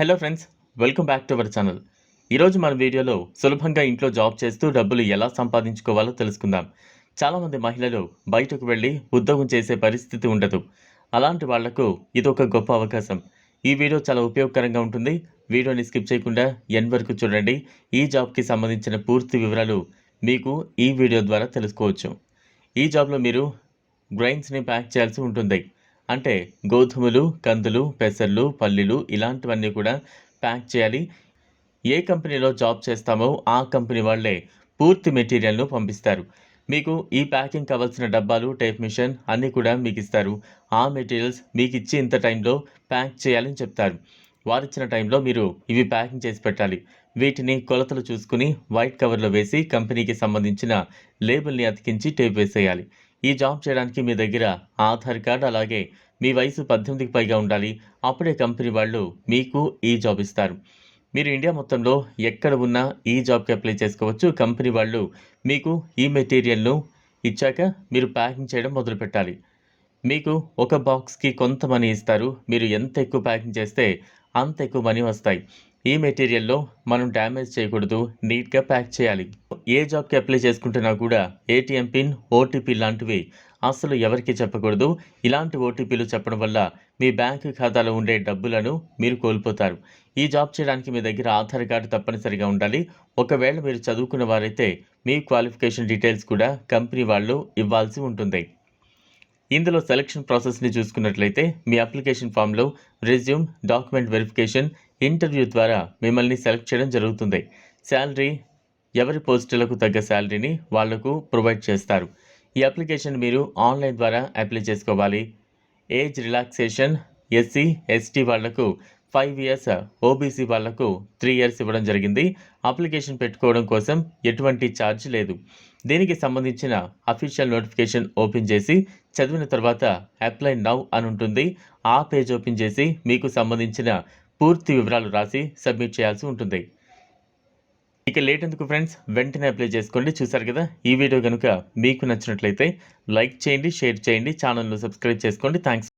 Hello friends welcome back to our channel ఈరోజు మన వీడియోలో సులభంగా ఇంట్లో జాబ్ చేస్తూ డబ్బులు ఎలా సంపాదించుకోవాలో తెలుసుకుందాం. చాలామంది మహిళలు బయటకు వెళ్ళి ఉద్యోగం చేసే పరిస్థితి ఉండదు. అలాంటి వాళ్ళకు ఇది ఒక గొప్ప అవకాశం. ఈ వీడియో చాలా ఉపయోగకరంగా ఉంటుంది. వీడియోని స్కిప్ చేయకుండా ఎన్ వరకు చూడండి. ఈ జాబ్కి సంబంధించిన పూర్తి వివరాలు మీకు ఈ వీడియో ద్వారా తెలుసుకోవచ్చు. ఈ జాబ్లో మీరు గ్రైన్స్ని ప్యాక్ చేయాల్సి ఉంటుంది. అంటే గోధుమలు కందులు పెసర్లు పల్లీలు ఇలాంటివన్నీ కూడా ప్యాక్ చేయాలి. ఏ కంపెనీలో జాబ్ చేస్తామో ఆ కంపెనీ వాళ్ళే పూర్తి మెటీరియల్ను పంపిస్తారు. మీకు ఈ ప్యాకింగ్ కావాల్సిన డబ్బాలు టేప్ మిషన్ అన్నీ కూడా మీకు ఇస్తారు ఆ మెటీరియల్స్ మీకు ఇచ్చి ఇంత టైంలో ప్యాక్ చేయాలని చెప్తారు. వారిచ్చిన టైంలో మీరు ఇవి ప్యాకింగ్ చేసి పెట్టాలి. వీటిని కొలతలు చూసుకుని వైట్ కవర్లో వేసి కంపెనీకి సంబంధించిన లేబుల్ని అతికించి టేప్ వేసేయాలి. ఈ జాబ్ చేయడానికి మీ దగ్గర ఆధార్ కార్డ్ అలాగే మీ వయసు పద్దెనిమిదికి పైగా ఉండాలి. అప్పుడే కంపెనీ వాళ్ళు మీకు ఈ జాబ్ ఇస్తారు. మీరు ఇండియా మొత్తంలో ఎక్కడ ఉన్నా ఈ జాబ్కి అప్లై చేసుకోవచ్చు. కంపెనీ వాళ్ళు మీకు ఈ మెటీరియల్ను ఇచ్చాక మీరు ప్యాకింగ్ చేయడం మొదలు పెట్టాలి. మీకు ఒక బాక్స్కి కొంత మనీ ఇస్తారు. మీరు ఎంత ఎక్కువ ప్యాకింగ్ చేస్తే అంత ఎక్కువ మనీ వస్తాయి. ఈ మెటీరియల్లో మనం డ్యామేజ్ చేయకూడదు. నీట్గా ప్యాక్ చేయాలి. ఏ జాబ్కి అప్లై చేసుకుంటున్నా కూడా ఏటీఎం పిన్ ఓటీపీ లాంటివి అసలు ఎవరికి చెప్పకూడదు. ఇలాంటి ఓటీపీలు చెప్పడం వల్ల మీ బ్యాంక్ ఖాతాలో ఉండే డబ్బులను మీరు కోల్పోతారు. ఈ జాబ్ చేయడానికి మీ దగ్గర ఆధార్ కార్డు తప్పనిసరిగా ఉండాలి. ఒకవేళ మీరు చదువుకున్న వారైతే మీ క్వాలిఫికేషన్ డీటెయిల్స్ కూడా కంపెనీ వాళ్ళు ఇవ్వాల్సి ఉంటుంది. ఇందులో సెలక్షన్ ప్రాసెస్ని చూసుకున్నట్లయితే మీ అప్లికేషన్ ఫామ్లో రెజ్యూమ్ డాక్యుమెంట్ వెరిఫికేషన్ ఇంటర్వ్యూ ద్వారా మిమ్మల్ని సెలెక్ట్ చేయడం జరుగుతుంది. శాలరీ ఎవరి పోస్టులకు తగ్గ శాలరీని వాళ్ళకు ప్రొవైడ్ చేస్తారు. ఈ అప్లికేషన్ మీరు ఆన్లైన్ ద్వారా అప్లై చేసుకోవాలి. ఏజ్ రిలాక్సేషన్ ఎస్సీ ఎస్టీ వాళ్ళకు ఫైవ్ ఇయర్స్ ఓబీసీ వాళ్ళకు త్రీ ఇయర్స్ ఇవ్వడం జరిగింది. అప్లికేషన్ పెట్టుకోవడం కోసం ఎటువంటి ఛార్జ్ లేదు. దీనికి సంబంధించిన అఫీషియల్ నోటిఫికేషన్ ఓపెన్ చేసి చదివిన తర్వాత అప్లై నవ్ అని ఉంటుంది. ఆ పేజ్ ఓపెన్ చేసి మీకు సంబంధించిన పూర్తి వివరాలు రాసి సబ్మిట్ చేయాల్సి ఉంటుంది. ఇక లేట్ ఎందుకు ఫ్రెండ్స్? వెంటనే అప్లై చేసుకోండి. చూసారు కదా ఈ వీడియో కనుక మీకు నచ్చినట్లయితే లైక్ చేయండి షేర్ చేయండి ఛానల్ను సబ్స్క్రైబ్ చేసుకోండి. థ్యాంక్స్